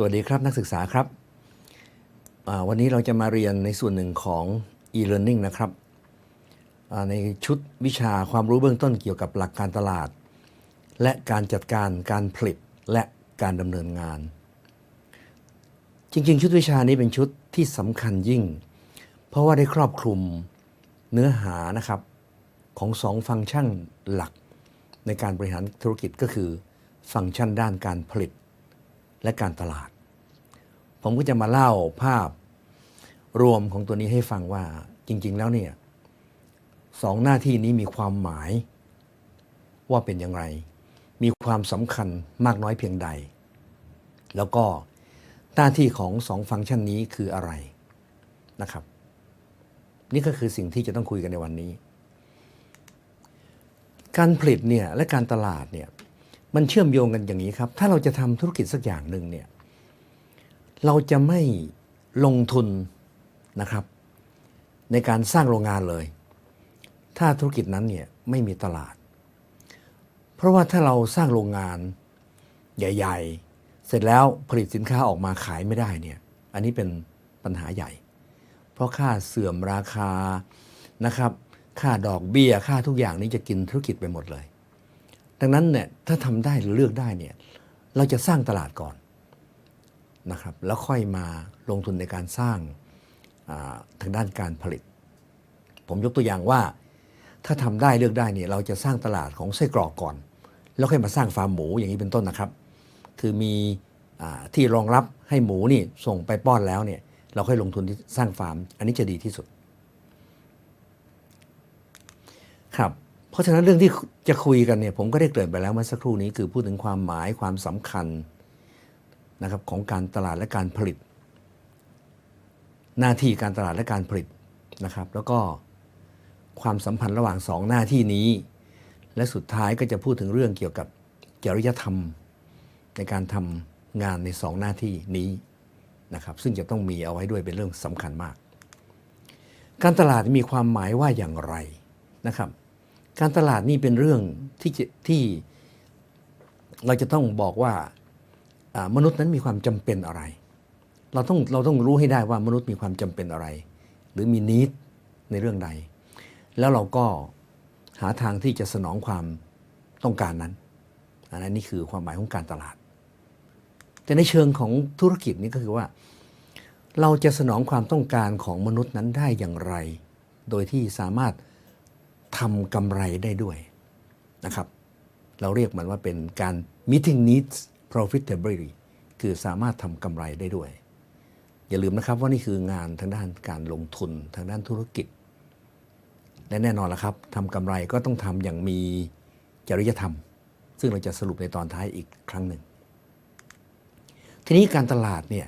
สวัสดีครับนักศึกษาครับ วันนี้เราจะมาเรียนในส่วนหนึ่งของ e-learning นะครับในชุดวิชาความรู้เบื้องต้นเกี่ยวกับหลักการตลาด และการจัดการการผลิตและการดำเนินงาน จริงๆ ชุดวิชานี้เป็นชุดที่สำคัญยิ่ง เพราะว่าได้ครอบคลุมเนื้อหานะครับของสองฟังก์ชันหลัก ในการบริหารธุรกิจก็คือฟังก์ชันด้านการผลิตและการตลาด ผมก็จะมาเล่าภาพรวมของตัวนี้ให้ฟังว่าจริง ๆ แล้วเนี่ยสองหน้าที่นี้มีความหมายว่าเป็นอย่างไร มีความสำคัญมากน้อยเพียงใด แล้วก็หน้าที่ของสองฟังก์ชันนี้คืออะไรนะครับ นี่ก็คือสิ่งที่จะต้องคุยกันในวันนี้ การผลิตเนี่ยและการตลาดเนี่ยมันเชื่อมโยงกันอย่างนี้ครับ ถ้าเราจะทำธุรกิจสักอย่างหนึ่งเนี่ย เราจะไม่ลงทุนนะครับ ในการสร้างโรงงานเลย ถ้าธุรกิจนั้นเนี่ยไม่มีตลาด เพราะว่าถ้าเราสร้างโรงงานใหญ่ ๆ เสร็จแล้วผลิตสินค้าออกมาขายไม่ได้เนี่ยอันนี้เป็นปัญหาใหญ่ เพราะค่าเสื่อมราคานะครับ ค่าดอกเบี้ยค่าทุกอย่างนี้จะกินธุรกิจไปหมดเลย ดังนั้นเนี่ยถ้าทำได้หรือเลือกได้เนี่ยเราจะสร้างตลาดก่อน นะครับแล้วค่อยมาลงทุนในการสร้างทางด้านการผลิต ผมยกตัวอย่างว่า ถ้าทำได้เลือกได้เนี่ยเราจะสร้างตลาดของไส้กรอกก่อน แล้วค่อยมาสร้างฟาร์มหมูอย่างนี้เป็นต้นนะครับ คือมีอที่รองรับให้หมูนี่ส่งไปป้อนแล้วเนี่ยเราค่อยลงทุนที่สร้างฟาร์ม อันนี้จะดีที่สุด ครับ เพราะฉะนั้นเรื่องที่จะคุยกันเนี่ยผมก็ได้เกริ่นไปแล้วเมื่อสักครู่นี้คือพูดถึงความหมายความสำคัญ นะครับของการตลาดและการผลิต หน้าที่การตลาดและการผลิตนะครับ แล้วก็ความสัมพันธ์ระหว่างสองหน้าที่นี้ และสุดท้ายก็จะพูดถึงเรื่องเกี่ยวกับจริยธรรม ในการทำงานในสองหน้าที่นี้นะครับ ซึ่งจะต้องมีเอาไว้ด้วยเป็นเรื่องสำคัญมาก การตลาดมีความหมายว่าอย่างไรนะครับ การตลาดนี่เป็นเรื่องที่ที่เราจะต้องบอกว่า มนุษย์นั้นมีความจำเป็นอะไร เราต้องเราต้องรู้ให้ได้ว่ามนุษย์มีความจำเป็นอะไร หรือมีนิดในเรื่องใด แล้วเราก็หาทางที่จะสนองความต้องการนั้น อันนั้นนี่คือความหมายของการตลาด แต่ในเชิงของธุรกิจนี่ก็คือว่า เราจะสนองความต้องการของมนุษย์นั้นได้อย่างไร โดยที่สามารถทำกำไรได้ด้วยนะครับ เราเรียกมันว่าเป็นการ meeting needs profitably คือสามารถทำกำไรได้ด้วย อย่าลืมนะครับว่านี่คืองานทางด้านการลงทุนทางด้านธุรกิจ และแน่นอนละครับทำกำไรก็ต้องทำอย่างมีจริยธรรม ซึ่งเราจะสรุปในตอนท้ายอีกครั้งหนึ่ง ทีนี้การตลาดเนี่ย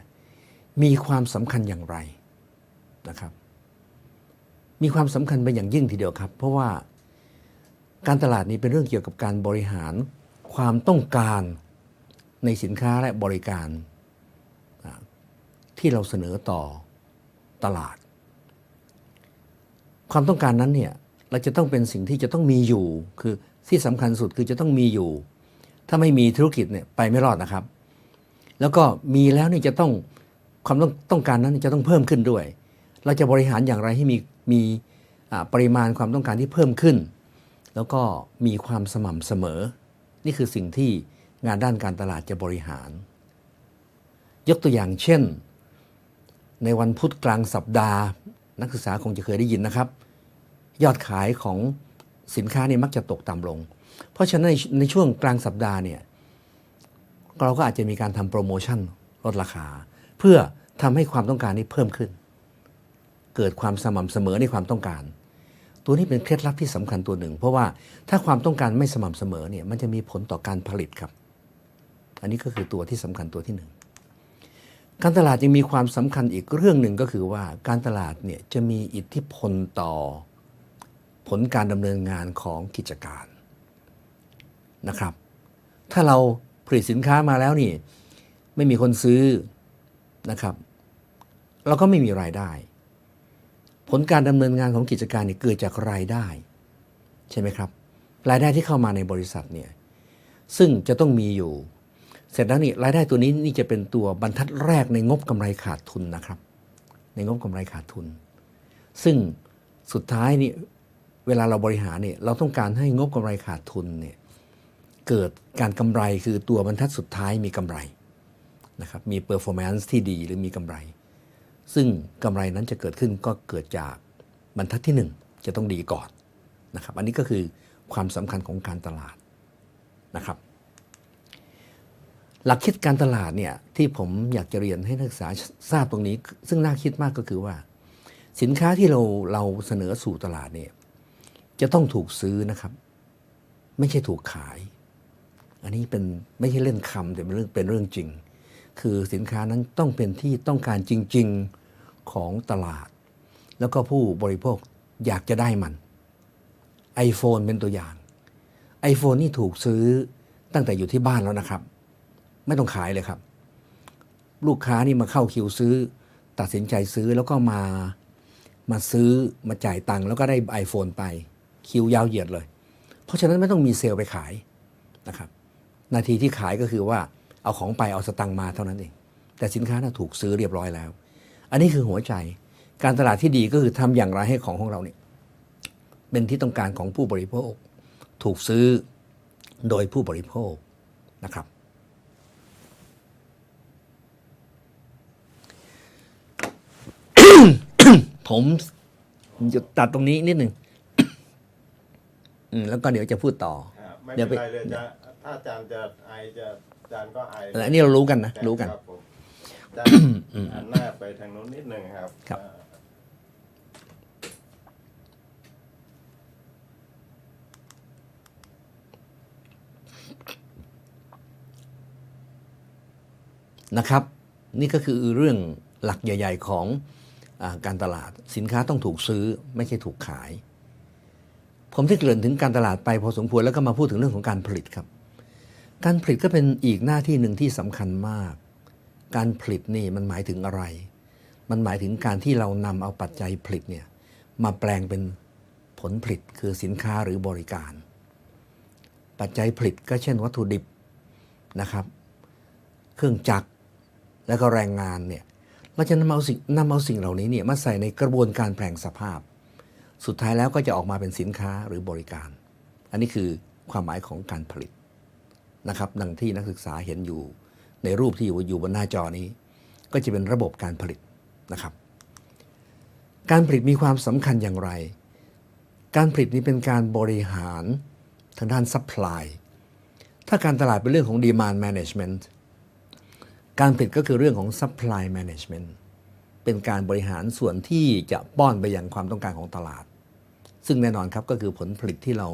มีความสำคัญอย่างไรนะครับ มีความสำคัญเป็นอย่างยิ่งทีเดียวครับ เพราะว่าการตลาดนี้เป็นเรื่องเกี่ยวกับการบริหารความต้องการ ในสินค้าและบริการที่เราเสนอต่อตลาด ความต้องการนั้นเนี่ยเราจะต้องเป็นสิ่งที่จะต้องมีอยู่ คือที่สำคัญสุดคือจะต้องมีอยู่ ถ้าไม่มีธุรกิจเนี่ยไปไม่รอดนะครับ แล้วก็มีแล้วนี่จะต้องความต้องต้องการนั้นจะต้องเพิ่มขึ้นด้วย เราจะบริหารอย่างไรให้มีมีปริมาณความต้องการที่เพิ่มขึ้น แล้วก็มีความสม่ำเสมอ นี่คือสิ่งที่ งานด้านการตลาดจะบริหาร ยกตัวอย่างเช่น ในวันพุธกลางสัปดาห์ นักศึกษาคงจะเคยได้ยินนะครับ ยอดขายของสินค้าเนี่ยมักจะตกต่ำลง เพราะฉะนั้นในในช่วงกลางสัปดาห์เนี่ยเราก็อาจจะมีการทำโปรโมชั่นลดราคา เพื่อทำให้ความต้องการนี้เพิ่มขึ้น เกิดความสม่ำเสมอในความต้องการ ตัวนี้เป็นเคล็ดลับที่สำคัญตัวหนึ่ง เพราะว่าถ้าความต้องการไม่สม่ำเสมอเนี่ยมันจะมีผลต่อการผลิตครับ อันนี้ก็คือตัวที่สำคัญตัวที่หนึ่งการตลาดยังมีความสำคัญอีกเรื่องหนึ่งก็คือว่าการตลาดเนี่ยจะมีอิทธิพลต่อผลการดำเนินงานของกิจการนะครับ ถ้าเราผลิตสินค้ามาแล้วนี่ไม่มีคนซื้อนะครับเราก็ไม่มีรายได้ ผลการดำเนินงานของกิจการเนี่ยเกิดจากรายได้ ใช่ไหมครับ รายได้ที่เข้ามาในบริษัทเนี่ยซึ่งจะต้องมีอยู่ เสร็จแล้วนี่รายได้ตัวนี้นี่จะเป็นตัวบรรทัดแรกในงบกำไรขาดทุนนะครับ ในงบกำไรขาดทุน ซึ่งสุดท้ายนี่เวลาเราบริหารเนี่ยเราต้องการให้งบกำไรขาดทุนเนี่ยเกิดการกำไรคือตัวบรรทัดสุดท้ายมีกำไรนะครับมี performance ที่ดีหรือมีกำไร ซึ่งกำไรนั้นจะเกิดขึ้นก็เกิดจากบรรทัดที่หนึ่งจะต้องดีก่อนนะครับอันนี้ก็คือความสำคัญของการตลาดนะครับ หลักคิดการตลาดเนี่ยที่ผมอยากจะเรียนให้นักศึกษาทราบตรงนี้ ซึ่งน่าคิดมากก็คือว่า สินค้าที่เราเราเสนอสู่ตลาดเนี่ยจะต้องถูกซื้อนะครับ ไม่ใช่ถูกขาย อันนี้เป็นไม่ใช่เล่นคำแต่เป็นเรื่องเป็นเรื่องจริง คือสินค้านั้นต้องเป็นที่ต้องการจริง ๆของตลาด แล้วก็ผู้บริโภคอยากจะได้มัน iPhone เป็นตัวอย่าง iPhone นี่ถูกซื้อตั้งแต่อยู่ที่บ้านแล้วนะครับ ไม่ต้องขายเลยครับ ลูกค้านี่มาเข้าคิวซื้อ ตัดสินใจซื้อแล้วก็มามาซื้อมาจ่ายตังค์แล้วก็ได้ iPhone ไปคิวยาวเหยียดเลย เพราะฉะนั้นไม่ต้องมีเซลล์ไปขายนะครับ นาทีที่ขายก็คือว่าเอาของไปเอาสตังค์มาเท่านั้นเอง แต่สินค้าน่ะถูกซื้อเรียบร้อยแล้ว อันนี้คือหัวใจ การตลาดที่ดีก็คือทำอย่างไรให้ของของเราเนี่ยเป็นที่ต้องการของผู้บริโภค ถูกซื้อโดยผู้บริโภคนะครับ ผมจะตัดตรงนี้นิดหนึ่งอืมแล้วก็เดี๋ยวจะพูดต่ออ่าไม่เดี๋เป็ยวนไปไรเลยจะถ้าอาจารย์จะไอจะอาจารย์ก็ไออันนี้เรารู้กันนะรู้กันครับผมอาจารย์หันหน้าไปทางโน้นนิดหนึ่งครับครับอ่านะครับ นี่ก็คือเรื่องหลักใหญ่ ๆ ของอา การตลาดสินค้าต้องถูกซื้อไม่ใช่ถูกขาย ผมที่เกริ่นถึงการตลาดไปพอสมควรแล้วก็มาพูดถึงเรื่องของการผลิตครับ การผลิตก็เป็นอีกหน้าที่หนึ่งที่สำคัญมาก การผลิตนี่มันหมายถึงอะไร มันหมายถึงการที่เรานำเอาปัจจัยผลิตเนี่ยมาแปลงเป็นผลผลิตคือสินค้าหรือบริการ ปัจจัยผลิตก็เช่น วัตถุดิบนะครับ เครื่องจักรแล้วก็แรงงานเนี่ย เราจะนำเอาสิ่งนำเอาสิ่งเหล่านี้เนี่ยมาใส่ในกระบวนการแปลงสภาพ สุดท้ายแล้วก็จะออกมาเป็นสินค้าหรือบริการ อันนี้คือความหมายของการผลิตนะครับดังที่นักศึกษาเห็นอยู่ในรูปที่อยู่บนหน้าจอนี้ ก็จะเป็นระบบการผลิตนะครับ การผลิตมีความสำคัญอย่างไร การผลิตนี้เป็นการบริหารทางด้านซัพพลายถ้าการตลาดเป็นเรื่องของ demand management การผลิตก็คือเรื่องของ supply management เป็นการบริหารส่วนที่จะป้อนไปยังความต้องการของตลาด ซึ่งแน่นอนครับก็คือผลผลิตที่เรา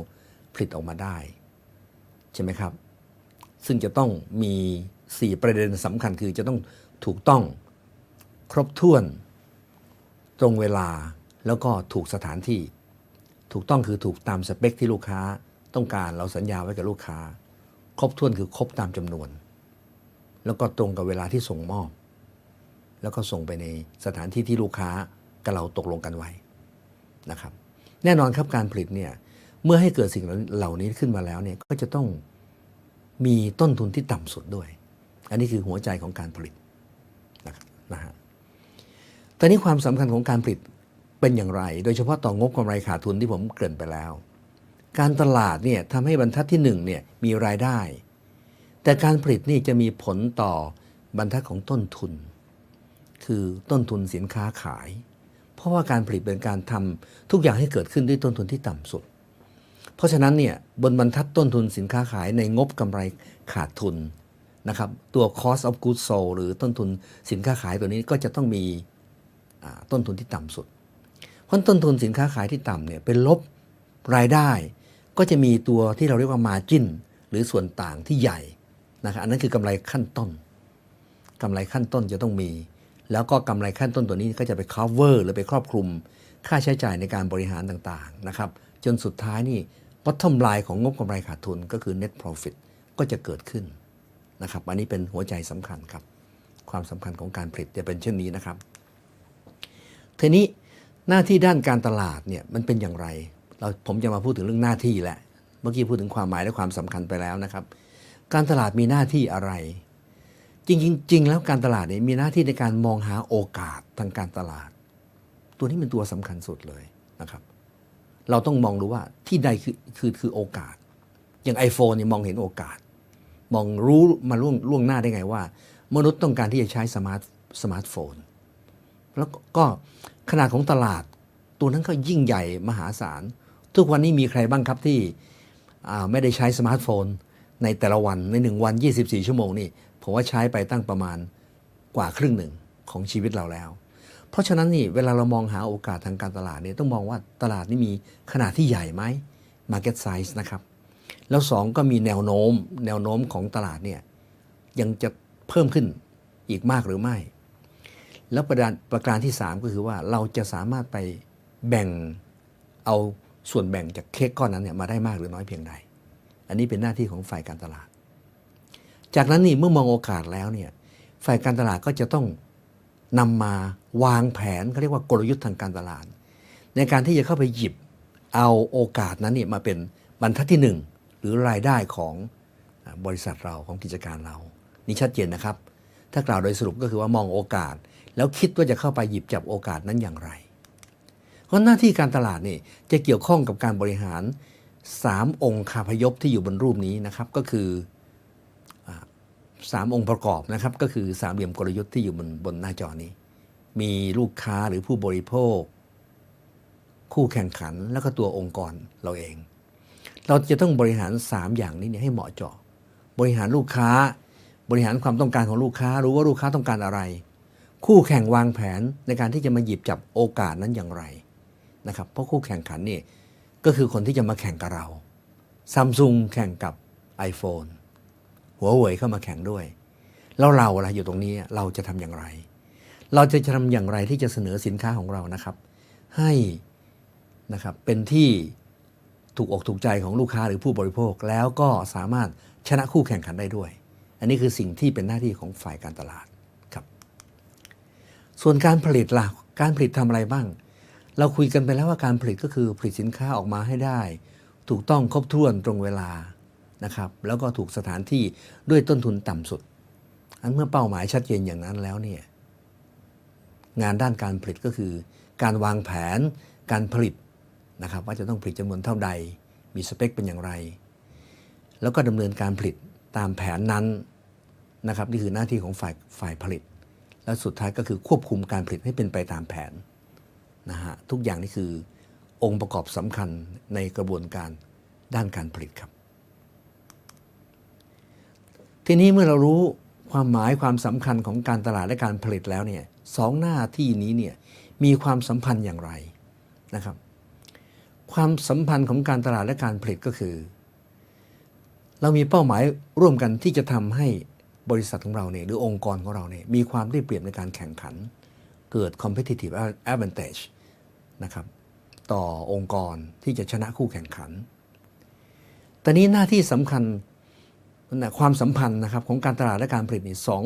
ผลิตออกมาได้ ใช่ไหมครับ ซึ่งจะต้องมี 4 ประเด็นสำคัญคือจะต้องถูกต้องครบถ้วน ตรงเวลาแล้วก็ถูกสถานที่ ถูกต้องคือถูกตามสเปคที่ลูกค้า ต้องการเราสัญญาไว้กับลูกค้า ครบถ้วนคือครบตามจำนวน แล้วก็ตรงกับเวลาที่ส่งมอบ แล้วก็ส่งไปในสถานที่ที่ลูกค้ากับเราตกลงกันไว้นะครับ แน่นอนครับการผลิตเนี่ยเมื่อให้เกิดสิ่งเหล่านี้ขึ้นมาแล้วเนี่ยก็จะต้องมีต้นทุนที่ต่ำสุดด้วย อันนี้คือหัวใจของการผลิตนะครับนะฮะตอนนี้ความสำคัญของการผลิตเป็นอย่างไร โดยเฉพาะต่องบกำไรขาดทุนที่ผมเกริ่นไปแล้ว การตลาดเนี่ยทำให้บรรทัดที่หนึ่งเนี่ยมีรายได้ แต่การผลิตนี่จะมีผลต่อบรรทัดของต้นทุน คือต้นทุนสินค้าขาย เพราะว่าการผลิตเป็นการทำทุกอย่างให้เกิดขึ้นด้วยต้นทุนที่ต่ำสุด เพราะฉะนั้นเนี่ยบนบรรทัดต้นทุนสินค้าขายในงบกำไรขาดทุนนะครับตัว cost of goods sold หรือต้นทุนสินค้าขายตัวนี้ก็จะต้องมีต้นทุนที่ต่ำสุด เพราะต้นทุนสินค้าขายที่ต่ำเนี่ยเป็นลบรายได้ ก็จะมีตัวที่เราเรียกว่า margin หรือส่วนต่างที่ใหญ่ นะครับอันนั้นคือกำไรขั้นต้นกำไรขั้นต้นจะต้องมี แล้วก็กำไรขั้นต้นตัวนี้ก็จะไป cover หรือไปครอบคลุม ค่าใช้จ่ายในการบริหารต่างๆนะครับ จนสุดท้ายนี่ bottom line ของงบกำไรขาดทุนก็คือ net profit ก็จะเกิดขึ้นนะครับ อันนี้เป็นหัวใจสำคัญครับ ความสำคัญของการผลิตจะเป็นเช่นนี้นะครับทีนี้หน้าที่ด้านการตลาดเนี่ยมันเป็นอย่างไร เราผมจะมาพูดถึงเรื่องหน้าที่แหละ เมื่อกี้พูดถึงความหมายและความสำคัญไปแล้วนะครับ การตลาดมีหน้าที่อะไร จริงๆจริงแล้วการตลาดเนี่ยมีหน้าที่ในการมองหาโอกาสทางการตลาด ตัวนี้เป็นตัวสำคัญสุดเลยนะครับ เราต้องมองดูว่าที่ใดคือคือคือโอกาส อย่าง iPhone เนี่ยมองเห็นโอกาส มองรู้มาล่วงล่วงหน้าได้ไงว่า มนุษย์ต้องการที่จะใช้สมาร์ทสมาร์ทโฟน แล้วก็ขนาดของตลาด ตัวนั้นก็ยิ่งใหญ่มหาศาล ทุกวันนี้มีใครบ้างครับที่ไม่ได้ใช้สมาร์ทโฟน ในแต่ละวันในหนึ่งวัน 24 ชั่วโมงนี่ผมว่าใช้ไปตั้งประมาณกว่าครึ่งหนึ่งของชีวิตเราแล้ว เพราะฉะนั้นนี่เวลาเรามองหาโอกาสทางการตลาดเนี่ยต้องมองว่าตลาดนี่มีขนาดที่ใหญ่ไหม market size นะครับ แล้วสองก็มีแนวโน้ม แนวโน้มของตลาดเนี่ยยังจะเพิ่มขึ้นอีกมากหรือไม่ แล้วประการประการที่ 3 ก็คือว่าเราจะสามารถไปแบ่งเอาส่วนแบ่งจากเค้กก้อนนั้นเนี่ยมาได้มากหรือน้อยเพียงใด อันนี้เป็นหน้าที่ของฝ่ายการตลาด จากนั้นนี่เมื่อมองโอกาสแล้วเนี่ยฝ่ายการตลาดก็จะต้องนำมาวางแผนเขาเรียกว่ากลยุทธ์ทางการตลาด ในการที่จะเข้าไปหยิบเอาโอกาสนั้นเนี่ยมาเป็นบรรทัดที่หนึ่งหรือรายได้ของบริษัทเราของกิจการเรา นี่ชัดเจนนะครับ ถ้ากล่าวโดยสรุปก็คือว่ามองโอกาส แล้วคิดว่าจะเข้าไปหยิบจับโอกาสนั้นอย่างไร เพราะหน้าที่การตลาดนี่จะเกี่ยวข้องกับการบริหาร 3องค์คาพยพที่อยู่บนรูปนี้นะครับก็คือสามองค์ประกอบนะครับก็คือสามเหลี่ยมกลยุทธ์ที่อยู่บนบนหน้าจอนี้ มีลูกค้าหรือผู้บริโภค คู่แข่งขันแล้วก็ตัวองค์กรเราเอง เราจะต้องบริหาร 3 อย่างนี้เนี่ยให้เหมาะเจาะ บริหารลูกค้า บริหารความต้องการของลูกค้า รู้ว่าลูกค้าต้องการอะไร คู่แข่งวางแผนในการที่จะมาหยิบจับโอกาสนั้นอย่างไรนะครับเพราะคู่แข่งขันนี่ ก็คือคนที่จะมาแข่งกับเราซัมซุงแข่งกับ iPhone หัวเว่ยเข้ามาแข่งด้วย แล้วเราอะไรอยู่ตรงนี้เราจะทำอย่างไร เราจะทำอย่างไรที่จะเสนอสินค้าของเรานะครับ ให้นะครับเป็นที่ถูกอกถูกใจของลูกค้าหรือผู้บริโภค แล้วก็สามารถชนะคู่แข่งขันได้ด้วย อันนี้คือสิ่งที่เป็นหน้าที่ของฝ่ายการตลาดครับ ส่วนการผลิตล่ะการผลิตทำอะไรบ้าง เราคุยกันไปแล้วว่าการผลิตก็คือผลิตสินค้าออกมาให้ได้ ถูกต้องครบถ้วนตรงเวลานะครับ แล้วก็ถูกสถานที่ด้วยต้นทุนต่ำสุด อันเมื่อเป้าหมายชัดเจนอย่างนั้นแล้วเนี่ยงานด้านการผลิตก็คือ การวางแผนการผลิตนะครับ ว่าจะต้องผลิตจำนวนเท่าใด มีสเปคเป็นอย่างไร แล้วก็ดำเนินการผลิตตามแผนนั้นนะครับนี่คือหน้าที่ของฝ่ายฝ่ายผลิต และสุดท้ายก็คือควบคุมการผลิตให้เป็นไปตามแผน นะฮะทุกอย่างนี่คือองค์ประกอบสำคัญในกระบวนการด้านการผลิตครับ ทีนี้เมื่อเรารู้ความหมายความสำคัญของการตลาดและการผลิตแล้วเนี่ยสองหน้าที่นี้เนี่ยมีความสัมพันธ์อย่างไรนะครับ ความสัมพันธ์ของการตลาดและการผลิตก็คือ เรามีเป้าหมายร่วมกันที่จะทำให้บริษัทของเราเนี่ยหรือองค์กรของเราเนี่ยมีความได้เปรียบในการแข่งขัน เกิด competitive advantage นะครับต่อองค์กรที่จะชนะคู่แข่งขัน ตอนนี้หน้าที่สำคัญนะความสัมพันธ์นะครับของการตลาดและการผลิตนี่สอง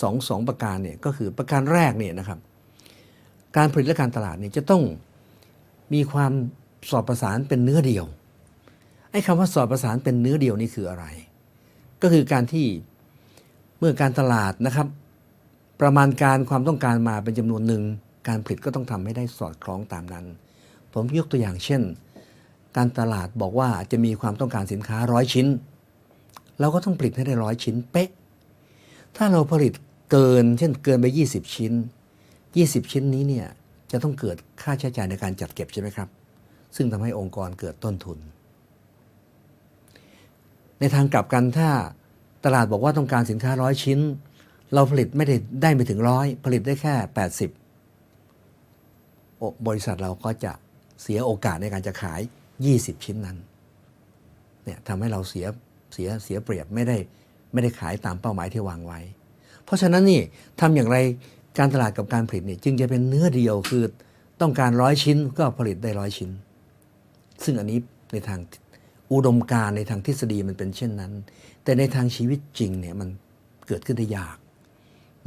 สองสองประการเนี่ยก็คือประการแรกเนี่ยนะครับ การผลิตและการตลาดเนี่ยจะต้องมีความสอดประสานเป็นเนื้อเดียวไอ้คำว่าสอดประสานเป็นเนื้อเดียวนี่คืออะไร ก็คือการที่เมื่อการตลาดนะครับ ประมาณการความต้องการมาเป็นจำนวนหนึ่ง การผลิตก็ต้องทำให้ได้สอดคล้องตามนั้น ผมยกตัวอย่างเช่น การตลาดบอกว่าจะมีความต้องการสินค้าร้อยชิ้น เราก็ต้องผลิตให้ได้ร้อยชิ้นเป๊ะ ถ้าเราผลิตเกิน เช่นเกินไป 20 ชิ้น 20 ชิ้นนี้เนี่ยจะต้องเกิดค่าใช้จ่ายในการจัดเก็บใช่ไหมครับ ซึ่งทำให้องค์กรเกิดต้นทุน ในทางกลับกันถ้าตลาดบอกว่าต้องการสินค้าร้อยชิ้น เราผลิตไม่ได้ได้ไม่ถึงร้อยผลิตได้แค่ 80 บริษัทเราก็จะเสียโอกาสในการจะขาย 20 ชิ้นนั้นเนี่ยทำให้เราเสียเสียเสียเปรียบไม่ได้ไม่ได้ขายตามเป้าหมายที่วางไว้ เพราะฉะนั้นนี่ทำอย่างไรการตลาดกับการผลิตเนี่ยจึงจะเป็นเนื้อเดียวคือต้องการร้อยชิ้นก็ผลิตได้ร้อยชิ้น ซึ่งอันนี้ในทางอุดมการในทางทฤษฎีมันเป็นเช่นนั้น แต่ในทางชีวิตจริงเนี่ยมันเกิดขึ้นได้ยาก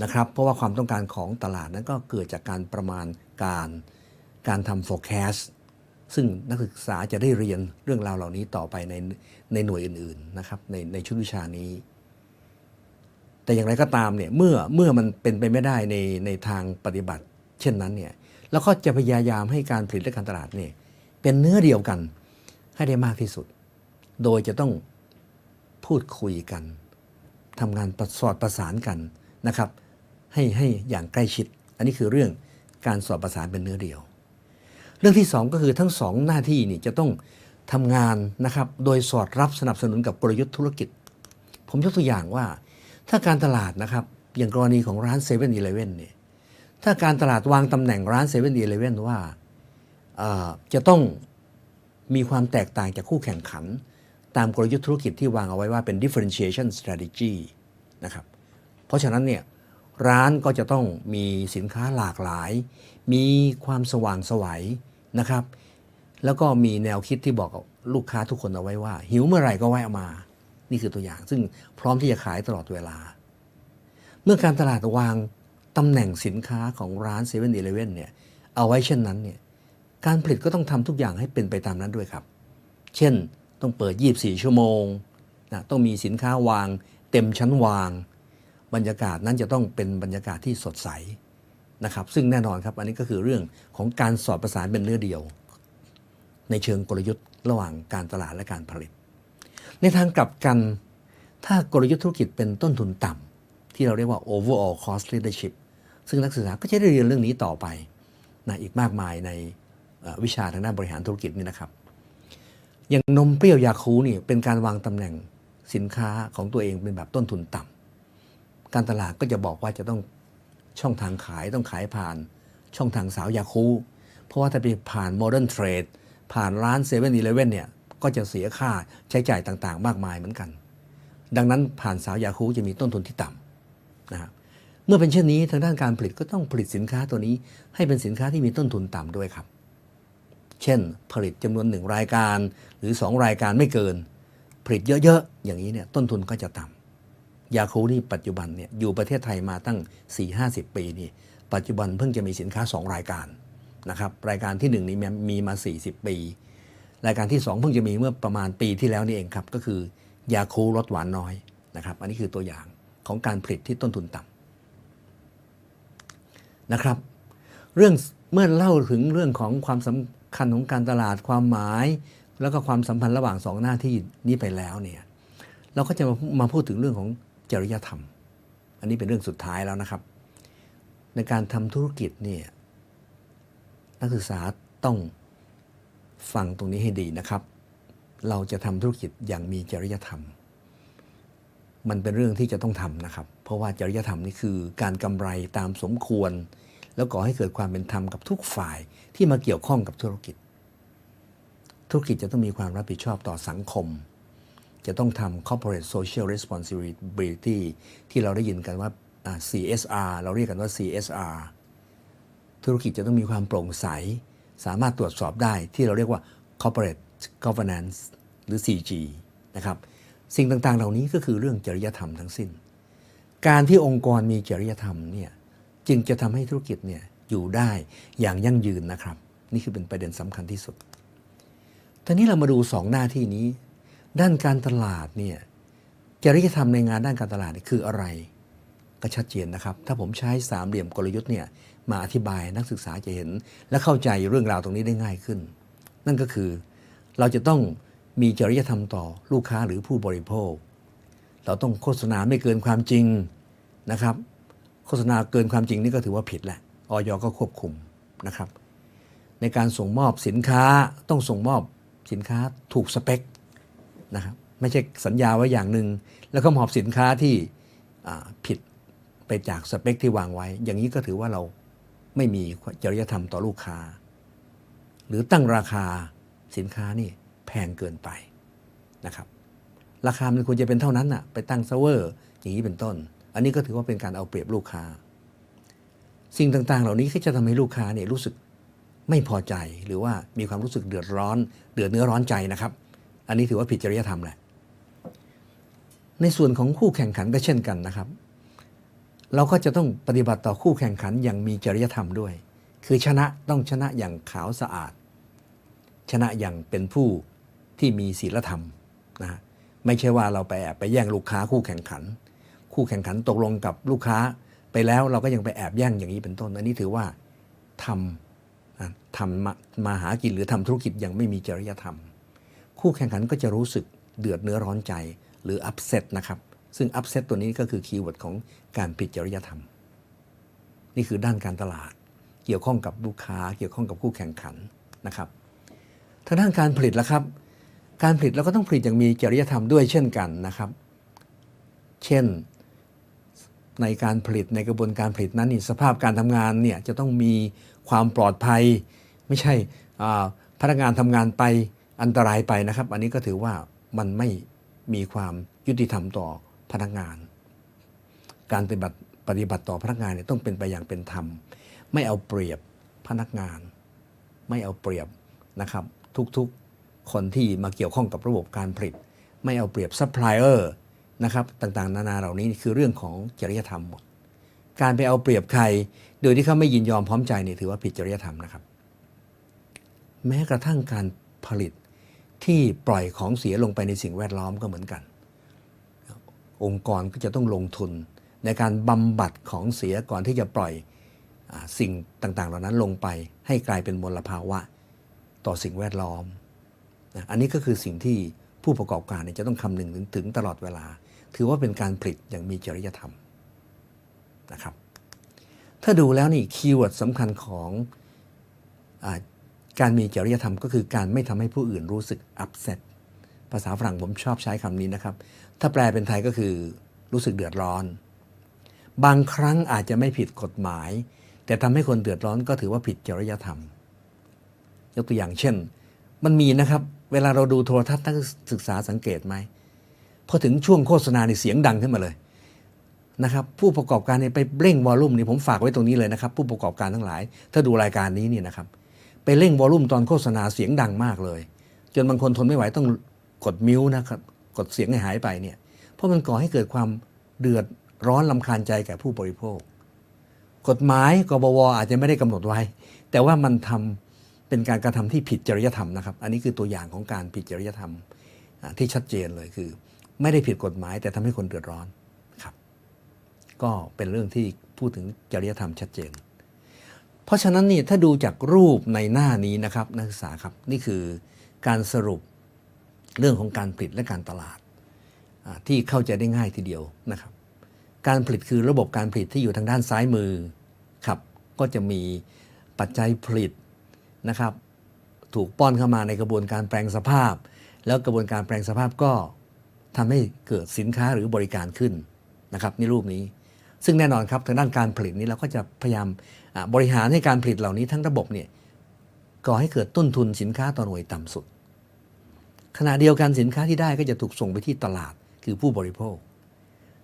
นะครับ เพราะว่าความต้องการของตลาดนั้นก็เกิดจากการประมาณการ การทำ forecast ซึ่งนักศึกษาจะได้เรียนเรื่องราวเหล่านี้ต่อไปในในหน่วยอื่นๆนะครับในในชุดวิชานี้ แต่อย่างไรก็ตามเนี่ยเมื่อเมื่อมันเป็นไปไม่ได้ในในทางปฏิบัติ เช่นนั้นเนี่ยเราก็จะพยายามให้การผลิตและการตลาดเนี่ยเป็นเนื้อเดียวกันให้ได้มากที่สุด โดยจะต้องพูดคุยกันทำงานประสอดประสานกันนะครับ ให้ให้อย่างใกล้ชิด อันนี้คือเรื่องการสอดประสานเป็นเนื้อเดียว รื่องที่สองก็คือทั้งสองหน้าที่นี่จะต้องทำงานนะครับโดยสอดรับสนับสนุนกับกลยุทธ์ธุรกิจ ผมยกตัวอย่างว่า ถ้าการตลาดนะครับอย่างกรณีของร้าน7 e เ e ่ e อเนี่ยถ้าการตลาดวางตำแหน่งร้าน7 e เ e ่ e อว่าเอ่อจะต้องมีความแตกต่างจากคู่แข่งขัน ตามกลยุทธ์ธุรกิจที่วางเอาไว้ว่าเป็น differentiation strategy นะครับเพราะฉะนั้นเนี่ยร้านก็จะต้องมีสินค้าหลากหลาย มีความสว่างสวัย นะครับ แล้วก็มีแนวคิดที่บอกลูกค้าทุกคนเอาไว้ว่า หิวเมื่อไหร่ก็แวะมา นี่คือตัวอย่าง ซึ่งพร้อมที่จะขายตลอดเวลา เมื่อการตลาดวางตำแหน่งสินค้าของร้าน7 e เ e ่ e อเนี่ยเอาไว้เช่นนั้นเนี่ยการผลิตก็ต้องทำทุกอย่างให้เป็นไปตามนั้นด้วยครับ เช่นต้องเปิด 24 ชั่วโมงนะต้องมีสินค้าวางเต็มชั้นวาง บรรยากาศนั้นจะต้องเป็นบรรยากาศที่สดใส นะครับซึ่งแน่นอนครับอันนี้ก็คือเรื่องของการสอดประสานเป็นเนื้อเดียว ในเชิงกลยุทธ์ระหว่างการตลาดและการผลิต ในทางกลับกันถ้ากลยุทธ์ธุรกิจเป็นต้นทุนต่ำที่เราเรียกว่า overall cost leadership ซึ่งนักศึกษาก็จะได้เรียนเรื่องนี้ต่อไปนะอีกมากมายในวิชาทางด้านบริหารธุรกิจนี่นะครับ อย่างนมเปรี้ยวยาคูนี่เป็นการวางตำแหน่งสินค้าของตัวเองเป็นแบบต้นทุนต่ำการตลาดก็จะบอกว่าจะต้อง ช่องทางขายต้องขายผ่านช่องทางสาวยาคู เพราะว่าถ้าไปผ่านโมเดิร์นเทรดผ่านร้านเซเว่นอีเลฟเว่นเนี่ยก็จะเสียค่าใช้จ่ายต่างๆ มากมายเหมือนกัน ดังนั้นผ่านสาวยาคูจะมีต้นทุนที่ต่ำนะครับเมื่อเป็นเช่นนี้ทางด้านการผลิตก็ต้องผลิตสินค้าตัวนี้ ให้เป็นสินค้าที่มีต้นทุนต่ำด้วยครับ เช่น ผลิตจำนวนหนึ่งรายการหรือ 2 รายการไม่เกิน ผลิตเยอะๆอย่างนี้เนี่ยต้นทุนก็จะต่ำ ยาคูนี่ปัจจุบันเนี่ยอยู่ประเทศไทยมาตั้ง 4-50 ปีนี่ปัจจุบันเพิ่งจะมีสินค้า 2 รายการนะครับรายการที่ 1 นี้มีมา 40 ปี รายการที่ 2 เพิ่งจะมีเมื่อประมาณปีที่แล้วนี่เองครับ ก็คือยาคูรสหวานน้อยนะครับอันนี้คือตัวอย่างของการผลิตที่ต้นทุนต่ำนะครับเรื่องเมื่อเล่าถึงเรื่องของความสำคัญของการตลาดความหมาย แล้วก็ความสัมพันธ์ระหว่างสองหน้าที่นี้ไปแล้วเนี่ยเราก็จะมามาพูดถึงเรื่องของ จริยธรรม อันนี้เป็นเรื่องสุดท้ายแล้วนะครับ ในการทำธุรกิจเนี่ยนักศึกษาต้องฟังตรงนี้ให้ดีนะครับ เราจะทำธุรกิจอย่างมีจริยธรรม มันเป็นเรื่องที่จะต้องทำนะครับ เพราะว่าจริยธรรมนี่คือการกำไรตามสมควร แล้วก่อให้เกิดความเป็นธรรมกับทุกฝ่ายที่มาเกี่ยวข้องกับธุรกิจ ธุรกิจจะต้องมีความรับผิดชอบต่อสังคม จะต้องทำ corporate social responsibility ที่เราได้ยินกันว่า CSR เราเรียกกันว่า CSR ธุรกิจจะต้องมีความโปร่งใส สามารถตรวจสอบได้ที่เราเรียกว่า corporate governance หรือ CG นะครับสิ่งต่างๆ เหล่านี้ก็คือเรื่องจริยธรรมทั้งสิ้น การที่องค์กรมีจริยธรรมเนี่ยจึงจะทำให้ธุรกิจเนี่ยอยู่ได้อย่างยั่งยืนนะครับ นี่คือเป็นประเด็นสำคัญที่สุดทีนี้เรามาดูสองหน้าที่นี้ ด้านการตลาดเนี่ยจริยธรรมในงานด้านการตลาดคืออะไรก็ชัดเจนนะครับ ถ้าผมใช้สามเหลี่ยมกลยุทธ์เนี่ยมาอธิบายนักศึกษาจะเห็น และเข้าใจเรื่องราวตรงนี้ได้ง่ายขึ้น นั่นก็คือเราจะต้องมีจริยธรรมต่อลูกค้าหรือผู้บริโภค เราต้องโฆษณาไม่เกินความจริงนะครับ โฆษณาเกินความจริงนี่ก็ถือว่าผิดแหละออยก็ควบคุมนะครับ ในการส่งมอบสินค้าต้องส่งมอบสินค้าถูกสเปค นะครับไม่ใช่สัญญาไว้อย่างหนึ่งแล้วก็มอบสินค้าที่ผิดไปจากสเปคที่วางไว้ อย่างนี้ก็ถือว่าเราไม่มีจริยธรรมต่อลูกค้า หรือตั้งราคาสินค้านี่แพงเกินไปนะครับราคามันควรจะเป็นเท่านั้นน่ะไปตั้งเซิร์ฟเวอร์อย่างนี้เป็นต้น อันนี้ก็ถือว่าเป็นการเอาเปรียบลูกค้า สิ่งต่างๆ เหล่านี้ก็จะทำให้ลูกค้าเนี่ยรู้สึกไม่พอใจหรือว่ามีความรู้สึกเดือดร้อน เดือดเนื้อร้อนใจนะครับ อันนี้ถือว่าผิดจริยธรรมแหละในส่วนของคู่แข่งขันก็เช่นกันนะครับ เราก็จะต้องปฏิบัติต่อคู่แข่งขันอย่างมีจริยธรรมด้วย คือชนะต้องชนะอย่างขาวสะอาด ชนะอย่างเป็นผู้ที่มีศีลธรรมนะฮะไม่ใช่ว่าเราไปแอบไปแย่งลูกค้าคู่แข่งขัน คู่แข่งขันตกลงกับลูกค้าไปแล้วเราก็ยังไปแอบแย่งอย่างนี้เป็นต้นอันนี้ถือว่าทำทำมามาหากินหรือทำธุรกิจอย่างไม่มีจริยธรรม คู่แข่งขันก็จะรู้สึกเดือดเนื้อร้อนใจหรือ upset นะครับ ซึ่ง upset ตัวนี้ก็คือคีย์เวิร์ดของการผิดจริยธรรม นี่คือด้านการตลาด เกี่ยวข้องกับลูกค้า เกี่ยวข้องกับคู่แข่งขันนะครับทางด้านการผลิตแล้วครับ การผลิตเราก็ต้องผลิตอย่างมีจริยธรรมด้วยเช่นกันนะครับ เช่นในการผลิตในกระบวนการผลิตนั้นนี่สภาพการทำงานเนี่ยจะต้องมีความปลอดภัย ไม่ใช่พนักงานทำงานไป อันตรายไปนะครับ อันนี้ก็ถือว่ามันไม่มีความยุติธรรมต่อพนักงาน การปฏิบัติปฏิบัติต่อพนักงานเนี่ยต้องเป็นไปอย่างเป็นธรรม ไม่เอาเปรียบพนักงาน ไม่เอาเปรียบนะครับ ทุกๆคนที่มาเกี่ยวข้องกับระบบการผลิต ไม่เอาเปรียบซัพพลายเออร์นะครับต่างๆ นานาเหล่านี้คือเรื่องของจริยธรรมหมด การไปเอาเปรียบใคร โดยที่เขาไม่ยินยอมพร้อมใจเนี่ยถือว่าผิดจริยธรรมนะครับ แม้กระทั่งการผลิต ที่ปล่อยของเสียลงไปในสิ่งแวดล้อมก็เหมือนกัน องค์กรก็จะต้องลงทุนในการบำบัดของเสียก่อนที่จะปล่อยอสิ่งต่างๆ เหล่านั้นลงไป ให้กลายเป็นมลภาวะต่อสิ่งแวดล้อม อันนี้ก็คือสิ่งที่ผู้ประกอบการจะต้องคำนึงถึงถึงตลอดเวลา ถือว่าเป็นการผลิตอย่างมีจริยธรรมนะครับ ถ้าดูแล้วนี่คีย์เวิร์ดสำคัญของอ การมีจริยธรรมก็คือการไม่ทำให้ผู้อื่นรู้สึก upset ภาษาฝรั่งผมชอบใช้คำนี้นะครับ ถ้าแปลเป็นไทยก็คือรู้สึกเดือดร้อน บางครั้งอาจจะไม่ผิดกฎหมาย แต่ทำให้คนเดือดร้อนก็ถือว่าผิดจริยธรรม ยกตัวอย่างเช่น มันมีนะครับ เวลาเราดูโทรทัศน์นักศึกษาสังเกตไหมพอถึงช่วงโฆษณาในเสียงดังขึ้นมาเลยนะครับผู้ประกอบการเนี่ยไปเร่งวอลลุ่มนี่ผมฝากไว้ตรงนี้เลยนะครับ ผู้ประกอบการทั้งหลาย ถ้าดูรายการนี้นี่นะครับ ไปเร่งวอลลุ่มตอนโฆษณาเสียงดังมากเลย จนบางคนทนไม่ไหวต้องกดมิวนะครับกดเสียงให้หายไปเนี่ยเพราะมันก่อให้เกิดความเดือดร้อนลำคาญใจแก่ผู้บริโภค กฎหมายกบวอาจจะไม่ได้กำหนดไว้ แต่ว่ามันทำเป็นการกระทำที่ผิดจริยธรรมนะครับ อันนี้คือตัวอย่างของการผิดจริยธรรมที่ชัดเจนเลยคือ ไม่ได้ผิดกฎหมาย แต่ทำให้คนเดือดร้อนครับ ก็เป็นเรื่องที่พูดถึงจริยธรรมชัดเจน เพราะฉะนั้นนี่ถ้าดูจากรูปในหน้านี้นะครับนักศึกษาครับนี่คือการสรุปเรื่องของการผลิตและการตลาดที่เข้าใจได้ง่ายทีเดียวนะครับ การผลิตคือระบบการผลิตที่อยู่ทางด้านซ้ายมือครับก็จะมีปัจจัยผลิตนะครับ ถูกป้อนเข้ามาในกระบวนการแปลงสภาพ แล้วกระบวนการแปลงสภาพก็ทำให้เกิดสินค้าหรือบริการขึ้นนะครับในรูปนี้ ซึ่งแน่นอนครับทางด้านการผลิตนี้เราก็จะพยายาม บริหารให้การผลิตเหล่านี้ทั้งระบบเนี่ยก่อให้เกิดต้นทุนสินค้าต่อหน่วยต่ำสุด ขณะเดียวกันสินค้าที่ได้ก็จะถูกส่งไปที่ตลาดคือผู้บริโภค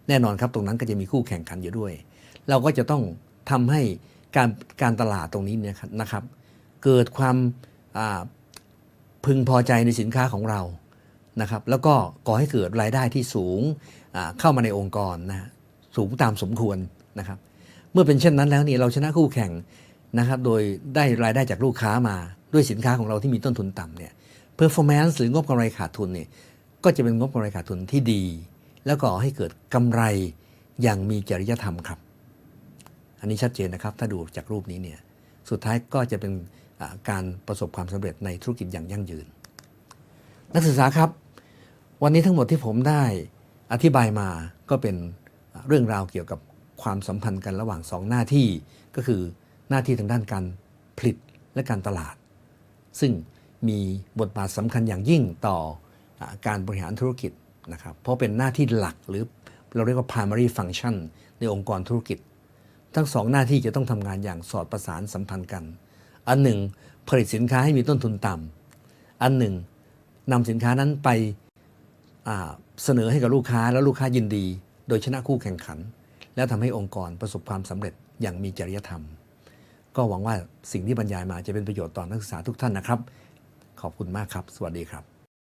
แน่นอนครับตรงนั้นก็จะมีคู่แข่งขันอยู่ด้วย เราก็จะต้องทำให้การการตลาดตรงนี้เนี่ยนะครับ เกิดความพึงพอใจในสินค้าของเรานะครับ แล้วก็ก่อให้เกิดรายได้ที่สูงเข้ามาในองค์กรนะสูงตามสมควรนะครับ เมื่อเป็นเช่นนั้นแล้วนี่เราชนะคู่แข่งนะครับโดยได้รายได้จากลูกค้ามาด้วยสินค้าของเราที่มีต้นทุนต่ำเนี่ย performance หรืองบกำไรขาดทุนเนี่ยก็จะเป็นงบกำไรขาดทุนที่ดี แล้วก็ให้เกิดกำไรอย่างมีจริยธรรมครับ อันนี้ชัดเจนนะครับถ้าดูจากรูปนี้เนี่ยสุดท้ายก็จะเป็นการประสบความสำเร็จในธุรกิจอย่างยั่งยืน นักศึกษาครับ วันนี้ทั้งหมดที่ผมได้อธิบายมาก็เป็นเรื่องราวเกี่ยวกับ ความสัมพันธ์กันระหว่างสองหน้าที่ก็คือหน้าที่ทางด้านการผลิตและการตลาด ซึ่งมีบทบาทสำคัญอย่างยิ่งต่ออการบริหารธุรกิจนะครับเพราะเป็นหน้าที่หลักหรือเราเรียกว่า primary function ในองค์กรธุรกิจ ทั้งสองหน้าที่จะต้องทำงานอย่างสอดประสานสัมพันธ์กัน อันหนึ่ง ผลิตสินค้าให้มีต้นทุนต่ำอันหนึ่งนำสินค้านั้นไปเสนอให้กับลูกค้าแล้วลูกค้ายินดี โดยชนะคู่แข่งขัน แล้วทำให้องค์กรประสบความสำเร็จอย่างมีจริยธรรม ก็หวังว่าสิ่งที่บรรยายมาจะเป็นประโยชน์ต่อนักศึกษาทุกท่านนะครับ ขอบคุณมากครับ สวัสดีครับ